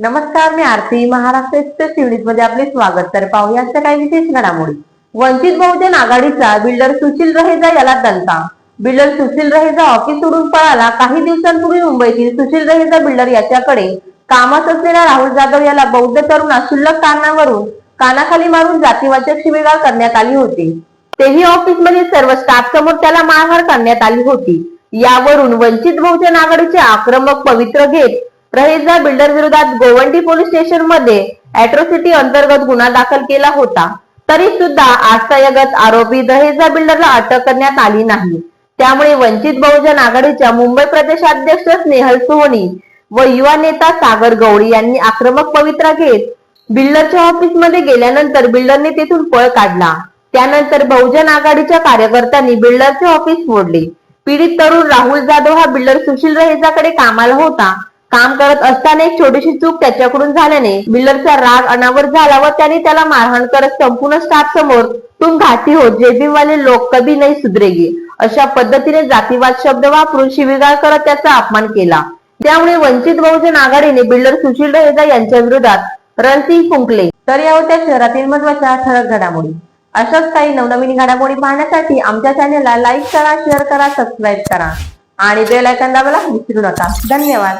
नमस्कार मी आरती महाराष्ट्र एक्सप्रेस मध्ये आपले स्वागत. तर पाहुयाच्या काही विशेष घडामोडी. वंचित बहुजन आघाडीचा बिल्डर सुशील रहेजा याला दणका. बिल्डर सुशील रहेजा ऑफिस सोडून पळाला. काही दिवसांपूर्वी मुंबईतील सुशील रहेजा बिल्डर याच्याकडे कामात असलेल्या राहुल जाधव याला बौद्ध तरुणा शुल्लक कारणावरून कानाखाली मारून जातीवाचक शिवेगाळ करण्यात आली होती. तेही ऑफिस सर्व स्टाफ समोर त्याला मारहाण करण्यात आली होती. यावरून वंचित बहुजन आघाडीचे आक्रमक पवित्र घेत रहेजा बिल्डर विरोधात गोवंडी पोलीस स्टेशनमध्ये अॅट्रोसिटी अंतर्गत गुन्हा दाखल केला होता. तरी सुद्धा आजतायगत आरोपी दहेजा बिल्डरला अटक करण्यात आली नाही. त्यामुळे वंचित बहुजन आघाडीच्या मुंबई प्रदेशाध्यक्ष स्नेहल सोहनी व युवा नेता सागर गवळी यांनी आक्रमक पवित्रा घेत बिल्डरच्या ऑफिसमध्ये गेल्यानंतर बिल्डरने तेथून पळ काढला. त्यानंतर बहुजन आघाडीच्या कार्यकर्त्यांनी बिल्डरचे ऑफिस फोडले पीडित तरुण राहुल जाधव हा बिल्डर सुशील रहेजाकडे कामाला होता. काम करत असताना एक छोटीशी चूक त्याच्याकडून झाल्याने बिल्डरचा राग अनावर झाला व त्याने त्याला मारहाण करत संपूर्ण स्टाफ समोर तुम घाती हो जेबीवाले लोक कभी नाही सुधरेगे अशा पद्धतीने जातीवाद शब्द वापरून शिवीगाळ करत त्याचा अपमान केला. त्यामुळे वंचित बहुजन आघाडीने बिल्डर सुशील रहेजा यांच्या विरोधात रणसिंग फुंकले. तर या होत्या शहरातील महत्त्वाच्या ठळक घडामोडी. अशाच काही नवनवीन घडामोडी पाहण्यासाठी आमच्या चॅनेलला लाईक करा शेअर करा सबस्क्राईब करा. आणि बेल आयकॉन दाबायला विसरू नका. धन्यवाद.